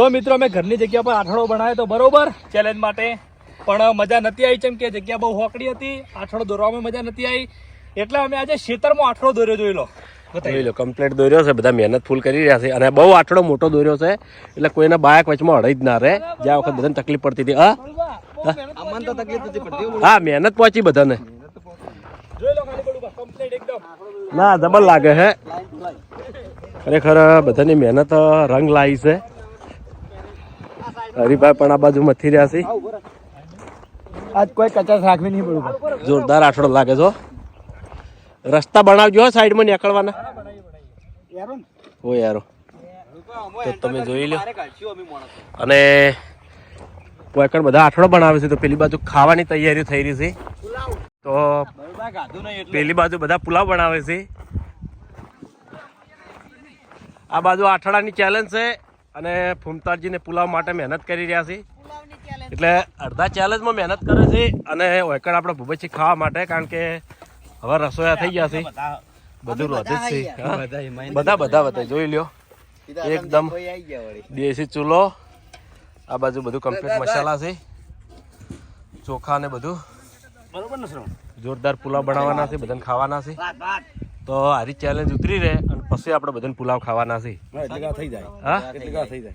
તો મિત્રો અમે ઘરની જગ્યા પર આઠડો બનાવ્યો તો બરોબર ચેલેન્જ માટે. પણ મજા નથી આવી કેમ કે જગ્યા બહુ હોકડી હતી આઠડો દોરવામાં મજા નથી આવી. એટલે અમે આજે ખેતરમાં આઠડો દોર્યો જોઈ લો. જોઈ લો કમ્પ્લીટ દોર્યો છે બધા મહેનત ફૂલ કરી રહ્યા છે. અને બહુ આઠળો મોટો દોર્યો છે એટલે કોઈને બાયક વચમાં અડાઈ જ ના રહે. જ્યાં વખત બધાને તકલીફ પડતી હતી. હા? અમને તો તકલીફ નથી હા મહેનત પહોંચી બધાને. જોઈ લો ખાલી પડું કમ્પ્લીટ એકદમ. ના ડબલ લાગે છે ખરેખર બધાની મહેનત રંગ લાવી છે. હરિભાઈ પણ આ બાજુ મથી રહ્યા છે. આજ કોઈ કચાશ રાખવી નહીં પડું જોરદાર આઠડો લાગે છો રસ્તા બનાવજો હો સાઈડમાં નીકળવાના. હો યારો. તો તમે જોઈ લો અને બધા આઠડો બનાવે છે તો પેલી બાજુ ખાવાની તૈયારીઓ થઈ રહી છે. તો પેલી બાજુ બધા પુલાવ બનાવે છે. આ બાજુ આઠડાની ચેલેન્જ છે. અને ફૂમતાજીને પુલાવ માટે મહેનત કરી રહ્યા છે. એટલે અડધા ચેલેન્જમાં મહેનત કરે છે અને ઓયકડ આપણે ભૂપતજી ખાવા માટે કારણ કે હવે રસોયા થઈ ગયા છે. બધું રોધે જ છે. હા? બધા બધા બધા જોઈ લ્યો. એકદમ દેશી ચૂલો. આ બાજુ બધું કમ્પ્લીટ મસાલા છે. ચોખા ને બધું. બરોબર ને જોરદાર પુલાવ બનાવવાના છે બધાને ખાવાના છે. તો હારી ચેલેન્જ ઉતરી રહે. પછી આપણે બધાને પુલાવ ખાવાના છે. થઈ જાય. હા? થઈ જાય.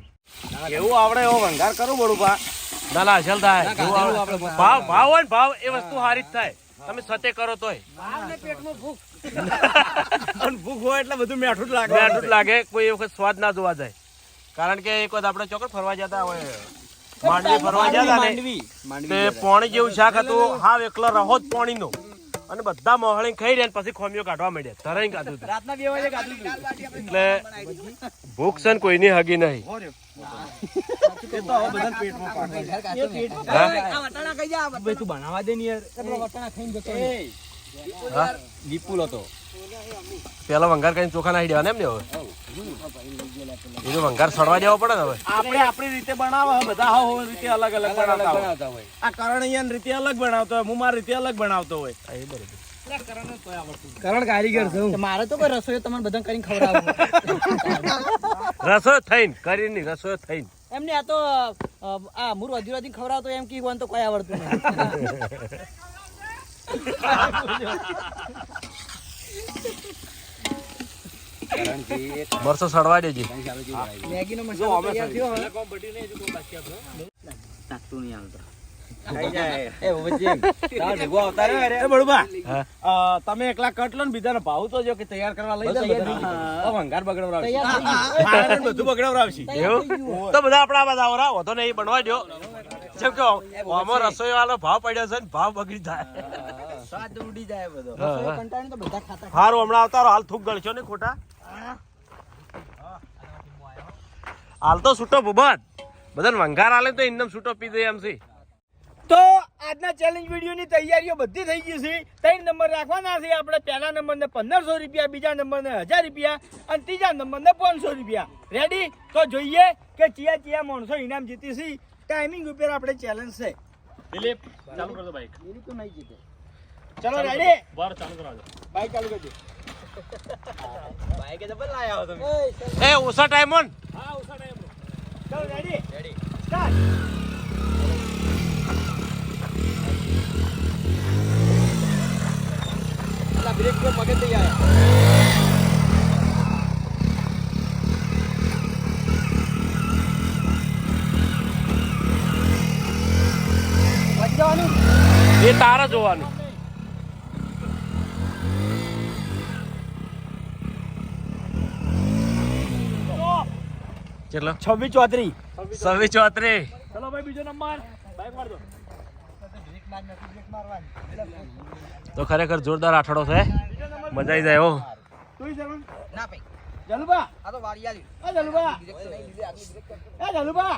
કેવું આવડે એવો ભંગાર કરું બડું પા ના ના અસલ થાય ભાવ ભાવ હોય ને ભાવ એ વસ્તુ હારી જ થાય. તમે સતે કરો તોય. ભૂખ. હોય એટલે બધું મેઠું જ લાગે. મેઠું જ લાગે કોઈ વખત સ્વાદ ના જોવા જાય. કારણ કે એક વખત આપણે ચોકડ ફરવા જતા હોય. માંડવી ફરવા જતા ને તે પોણી જેવું શાક હતું. હાવ એકલો રહો જ પોણીનો. અને બધા મોહળી ખાઈ રહ્યા ને પછી ખોમીઓ કાઢવા માંડ્યા. તરાઈ કાઢું રાતના બે વાગે કાઢું એટલે ભૂખ છે ને કોઈની હગી નહીં. એ તો હવે બધાને પેટમાં પાકે. હા? ભાઈ તું બનાવવા દે ને યાર. એ, હા? વિપુલ હતો. પેલા વંગાર કઈ ચોખા નાખી દેવાના એમ ને હવે? એ તો વંગાર સડવા દેવો પડે ને હવે? આપણે આપણી રીતે બનાવે બધા હો હો રીતે અલગ અલગ બનાવતા હોય. આ કરણૈયાની રીતે અલગ બનાવતો હોય હું મારી રીતે અલગ બનાવતો હોય. એ બરોબર. કરણ કારીગર છે મારે તો કોઈ રસોઈ તમને બધા કરીને ખવડાવવું રસોઈ થઈને કરીને રસોઈ થઈને. એમને આ તો આ મુર વધી વધી ખવડાવતો એમ કે તો કોઈ આવડતું નહીં. મરસો સડવા દેજે મેગીનો મસાલો તૈયાર થયો હવે. તારા ભેગો આવતા તમે એકલા કટ લો ને બીજાને ભાવ તો જો કે તૈયાર કરવા લઈ જાય બગડવડાવશે. તૈયાર થઈ ગયું. ખાવાનું ને બધું બગડવડાવશે. તો બધા આપણા બધા આવરા વધો ને બનવા દો જેમ કે આમાં રસોઈ વાળો ભાવ પડ્યો છે ને ભાવ બગડી જાય. સ્વાદ ઉડી જાય બધો. હા, રસોઈ હા. કંટાળીને તો બધા ખાતા હારું હમણાં આવતા હાલ થૂક ગળશો ને ખોટા. હાલ તો છૂટો ભૂબત બધાને વંઘાર આલે તો એમને છૂટો પી દે એમ છે તો આજના ચેલેન્જ વિડીયોની તૈયારીઓ બધી થઈ ગઈ છે. ત્રણ નંબર રાખવાના છે આપણે. પહેલા નંબરને પંદરસો રૂપિયા બીજા નંબરને હજાર રૂપિયા અને ત્રીજા નંબરને પાંચસો રૂપિયા. રેડી તો જોઈએ કે ચિયા ચિયા માણસો ઇનામ જીતી છે. ટાઈમિંગ ઉપર આપણે ચેલેન્જ છે. દિલીપ ચાલુ કરજો બાઈક ચલો રેડી બાર ચાલુ કરાવજો. બાઈક ચાલુ કરજો. એ ઓછા ટાઈમ ઓન ચલો રેડી રેડી સ્ટાર્ટ બ્રેક પર મગજ નહીં આયા. એ તારા જોવાનું. કેટલો છવ્વીસ ચોત્રીસ. છવ્વીસ ચોત્રીસ. ચલો ભાઈ બીજો નંબર. બાઈક મારજો. તો ખરેખર જોરદાર આઠડો છે. મજા આવી જાય હો. તું જવાનું. ના ભાઈ. જલુબા આ તો વાળી આલી. એ જલુબા એ જલુબા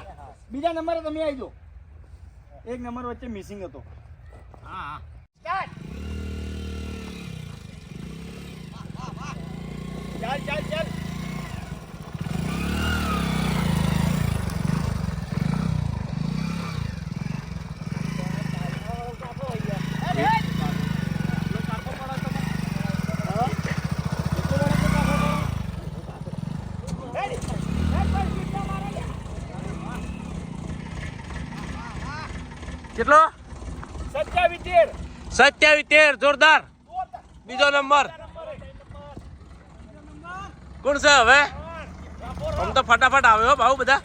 બીજા નંબરે તમે આવી જાઓ. એક નંબર વચ્ચે મિસિંગ હતો. હા હા. ચાલ ચાલ ચાલ. કેટલો? સત્યાવીસ તેર. સત્યાવીસ તેર જોરદાર. બીજો નંબર. કોણ છે હવે? આમ તો ફટાફટ આવ્યો ભાવ બધા.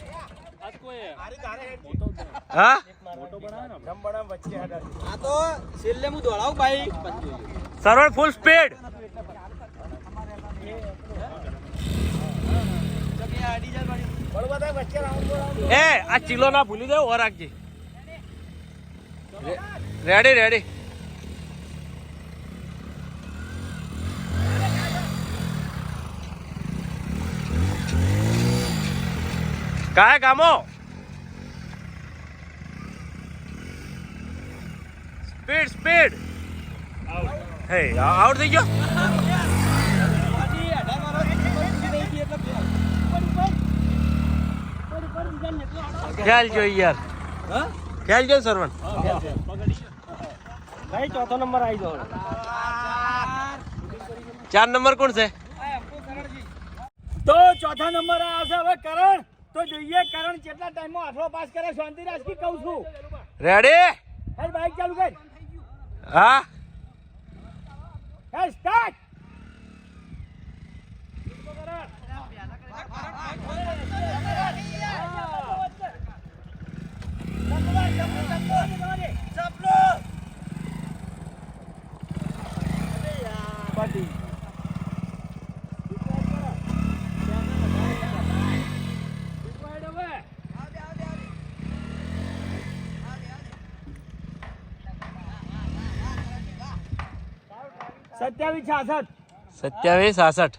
હા? સરવણ ફૂલ સ્પીડ એ આ ચીલો ના ભૂલી દે ઓર રાખજે. રે- રેડી રેડી કાય કામો સ્પીડ સ્પીડ હે આઉટ થઈ ગયો. ખ્યાલ જોઈ યાર. ખ્યાલ જોઈ સરવણ? ભાઈ ચોથો નંબર આવી ગયો. ચાર નંબર કોણ છે? તો ચોથા નંબર આવ્યા છે હવે કરણ. તો જોઈએ કરણ કેટલા ટાઈમમાં આઠલો પાસ કરે શાંતિ રાજકી કહું છું. રેડી હે બાઈક ચાલુ કર. હા. હે સ્ટાર્ટ સત્યાવીસ છાસઠ સત્યાવીસ સાસઠ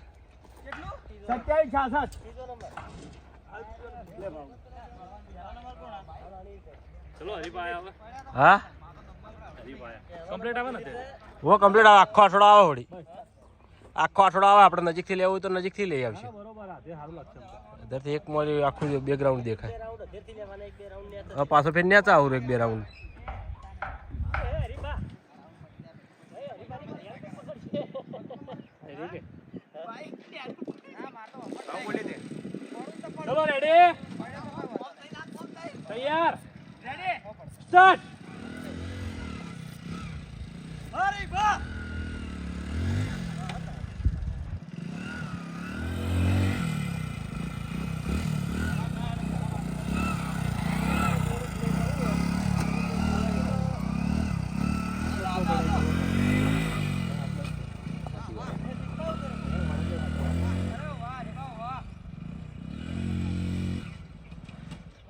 સત્યાવીસ છાસઠ હા? કમ્પ્લીટ આવે. ને તે? કમ્પ્લીટ આવે. આખો અઠવાડો આવે હોડી આખો અઠવાડો આવે. આપણે નજીકથી લેવું હોય તો નજીકથી લઈ આવશે. અંદરથી એક મોરી આખું બેકગ્રાઉન્ડ દેખાય. હવે પાછો ફેર ન્યા આવું એક બે રાઉન્ડ ચલો રેડી તૈયાર સ્ટાર્ટ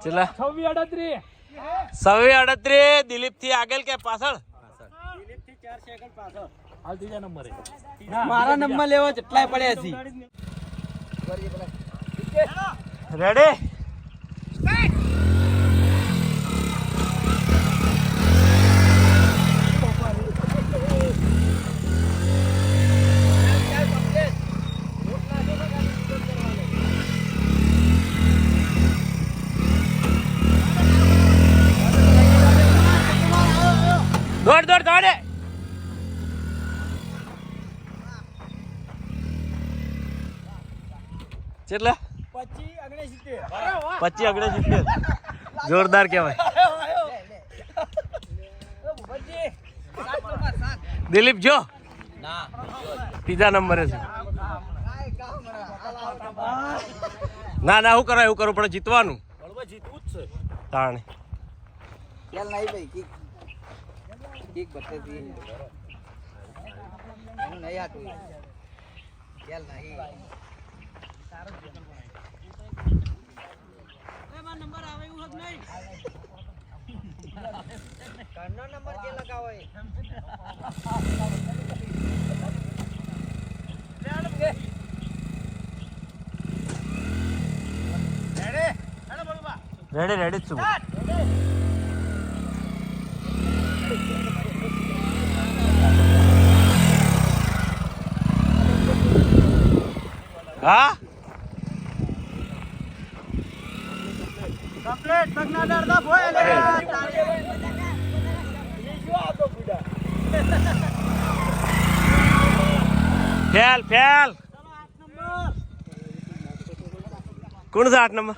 ચલા. છવ્વી અડત્રીસ. સવે અડત્રીસ દિલીપથી આગળ કે પાછળ? મારા નંબર લેવો જેટલાય પડ્યા છે રેડી કેટલા? પચીસ આગળ સિત્તેર જોરદાર કહેવાય. દિલીપ, જો. ત્રીજા નંબરે છે. ના ના, હું કરાય એવું કરવું પડે જીતવાનું. જીતવું તાણે. નહીં ભાઈ નહીં નંબર આવે એવું હક નહીં ઘરનો નંબર કે લગાવો રેડી રેડી જ છું હા કમ્પ્લેટ પગના દર્દા ભોય લે શું આ ફેલ ફેલ કોણ છે આઠ નંબર?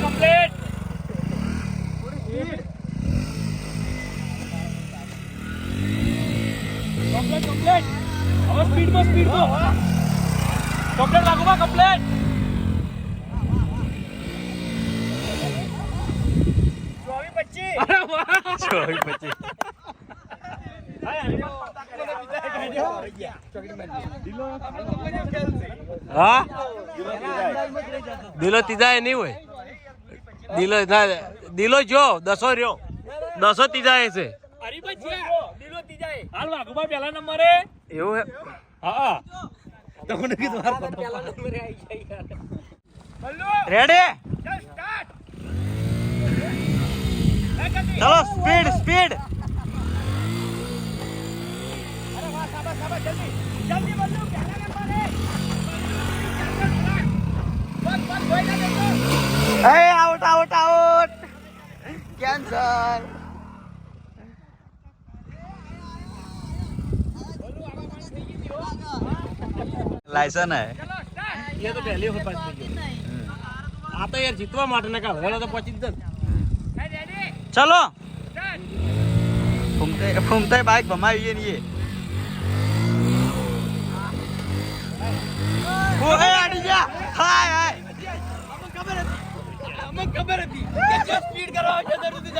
કમ્પ્લીટ કમ્પ્લીટ હવે સ્પીડમાં સ્પીડમાં દિલો ત્રીજા એ નહીં હોય દિલો ના દિલો જો દસો રહ્યો દસો ત્રીજા એ છે હરીભાઈ છે દિલો ત્રીજાએ હાલ વાઘુભા પહેલા નંબરે? એવું હે? હા. તમને કીધું હાર બલ્લુ! રેડી ચાલ સ્ટાર્ટ! ચલો સ્પીડ સ્પીડ અરે વાહ સાબા સાબા જલ્દી. જલ્દી બલ્લુ પહેલા નંબરે. બસ બસ કોઈ ના દેતો એ out out out cancel licence હે. એ તો પહેલી વખત પાસ થઈ ગયો આ તો યાર જીતવા માટે ના કા હવે તો પહોંચી જ ચલો. ફૂમતે ફૂમતે બાઈક ભમાવીએ ને એ ઓહે આડી જા હાય હાય. અમને ખબર હતી કે જો સ્પીડ કરવા આવશે તો સુધી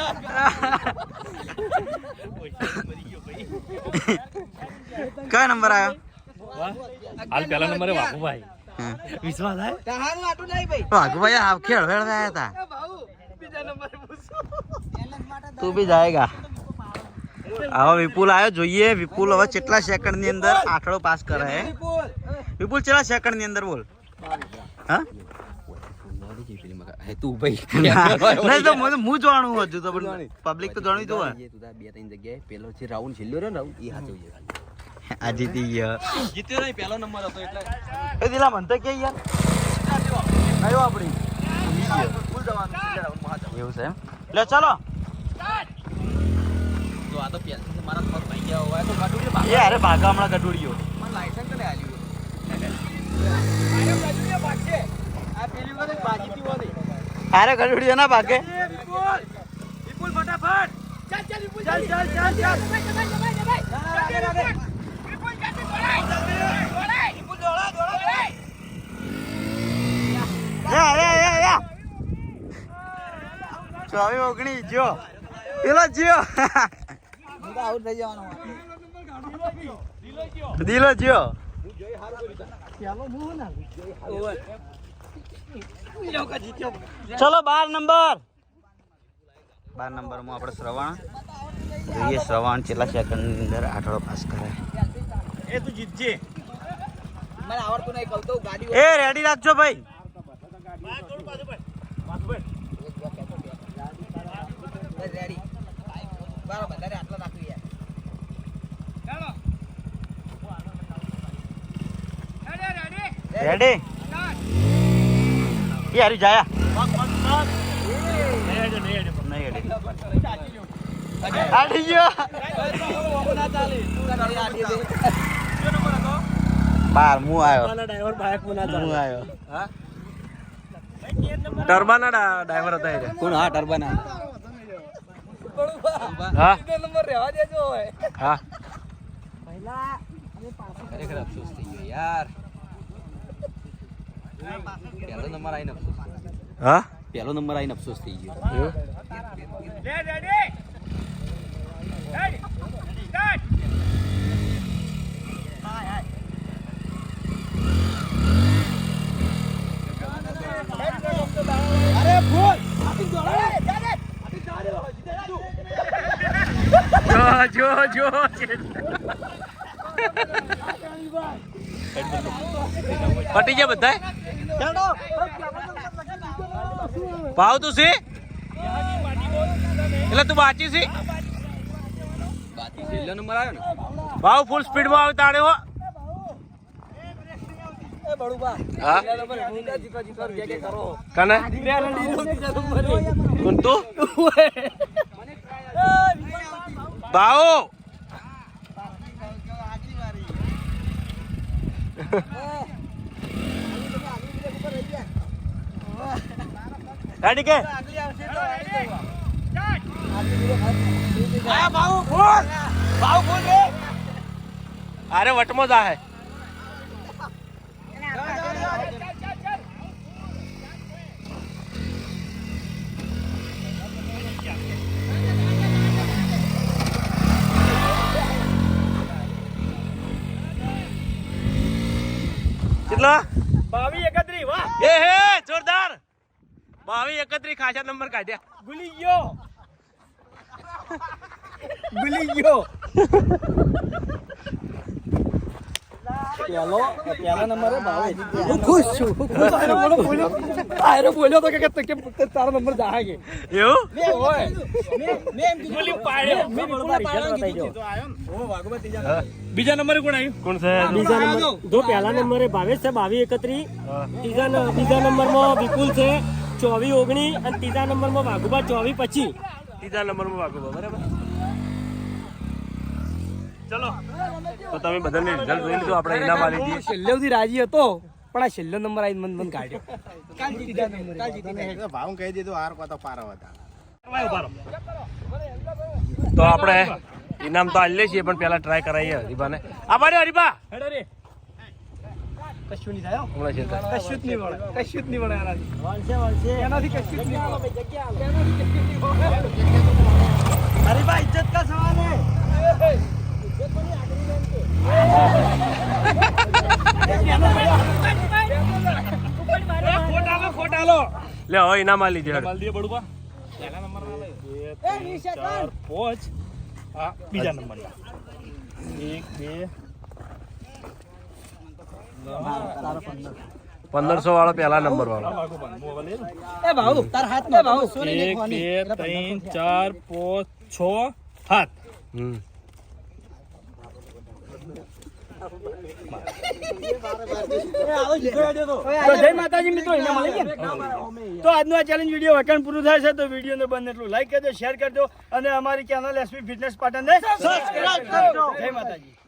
કયો નંબર આવ્યો? હાલ પેલા નંબરે વાઘુભાઈ વિશ્વાસ આવે તારું આટું નહીં ભાઈ વાઘુભાઈ આ ખેળ વેળ રહ્યા હતા બીજા નંબરે પૂછો તું બી જાયગા હવે વિપુલ આવ્યો જોઈએ વિપુલ હવે કેટલા સેકન્ડની અંદર આઠડો પાસ કરે હે વિપુલ કેટલા સેકન્ડની અંદર બોલ હા તું ભાઈ તો મને હું જાણું હજુ તો પબ્લિક તો તું તાર બે ત્રણ જગ્યાએ પેલો છે રાઉન્ડ છેલ્લો રહ્યો ને એ હાથે આ જીતી ગયો જીત્યો નહીં પહેલો નંબર હતો એટલે એ દિલા મને તો કે યાર આવ્યો આપણી ફૂલ જવાનું છેલ્લા એવું છે એમ લે ચાલો તો આ તો પહેલથી મારા પગ ભાઈ ગયા હોય તો ગાડું ભાગ એ અરે ભાગા હમણાં ગઢુડીયો મને લાયસન્સ કને આલ્યું પેલી અરે ગઢુડીયો ના ભાગે વિપુલ વિપુલ ફટાફટ ચાલ ચાલ વિપુલ ચાલ ચાલ ચાલ ચાલ યા યા યા યા. ચોવી ઓગણી જો. પેલો જીઓ. આઉટ થઈ જવાનો દિલો જીઓ. ચલો બાર નંબર. બાર નંબરમાં આપણે શ્રવણ. જોઈએ શ્રવણ છેલ્લા સેકન્ડની અંદર આઠડો પાસ કરે. એ તું જીતજે. મને આવડતું નહીં કહું તો ગાડી એ રેડી રાખજો ભાઈ. રેડી એ હારી જાયા. આડી ગયો. બાર હું આવ્યો. ડ્રાઈવર બાઇકમાં હું? આવ્યો ટર્બાના ડ્રાઈવર હતા એ. કોણ? હા ટર્બાના. હા. નંબર રહેવા દેજો હા. ખરેખર અફસોસ થઈ ગયો યાર. પહેલો નંબર આવીને અફસોસ હા? પહેલો નંબર આવીને અફસોસ થઈ ગયો. લે રેડી રેડી સ્ટાર્ટ અરે ફૂલ જો જો પટી ગયા બધા ભાવ તું છે એટલે તું બાચી છે ભાવ ફૂલ સ્પીડમાં આવે તાણે હો. કને? તું ભાવો રેડી કે? અરે વટમો જા હે. બાવી એકત્રી વાહ. એ હે જોરદાર. બાવી એકત્રી ખાસા નંબર કાઢ્યા. ભૂલી ગયો. ભૂલી ગયો. પેલો પેલા નંબરે બાવી હું ખુશ છું હું ખુશ આયરો બોલો બોલ્યો. આયરો બોલ્યો તો કે કે કે તારો નંબર જાહે કે. એવું? મે હોય. મે એમ બોલી પાડ્યો. મે બોલા પાડ્યો કીધું. બીજા નંબરે કોણ આવ્યું કોણ છે? બીજા નંબર જો પહેલા નંબરે ભાવેશ છે બાવી એકત્રી ત્રીજા ન- બીજા નંબરમાં વિપુલ છે ચોવીસ ઓગણી અને ત્રીજા નંબરમાં વાઘુબા ચોવીસ પચીસ. ત્રીજા નંબરમાં વાગો બરાબર? ચલો. તો તમે બધાને રિઝલ્ટ જોઈ લીધું આપણે ઇનામ આલી દઈએ. છેલ્લે સુધી રાજી હતો પણ આ છેલ્લો નંબર આવીને મન મન કાઢ્યો. ભાવ કહી દીધું હાર કોતો પારો હતા. તો આપણે ઇનામ તો આલીએ છીએ પણ પહેલા ટ્રાય કરાવીએ હરીબાને આ બારે હરીબા હેડો રે. કશું નહીં થાય. હમણાં છે. કશું જ નહીં વળે. કશું જ નહીં વળે. એનાથી વળશે વળશે એનાથી કશું જ નહીં અરે ભાઈ ઇજ્જત કા સવાલ હે? આલો આલો લે હવે ઇનામ આલી દે માલ દે પહેલા નંબર ના લે. બે ત્રણ ચાર પાંચ. આ બીજા નંબર. એક બે. પંદરસો વાળો પહેલા નંબર વાળો. એ ભાઉ તાર ભાઉ એક બે ત્રણ ચાર પાંચ છ સાત. હમ. જય માતાજી મિત્રો એને મળી ગયા તો આજનો આ ચેલેન્જ વીડિયો વખાણ પૂરું થાય છે તો વિડીયોને બંને એટલું લાઈક કરજો શેર કરજો અને અમારી ચેનલ એસપી ફિટનેસ પાટણને સબસ્ક્રાઇબ કરજો જય માતાજી.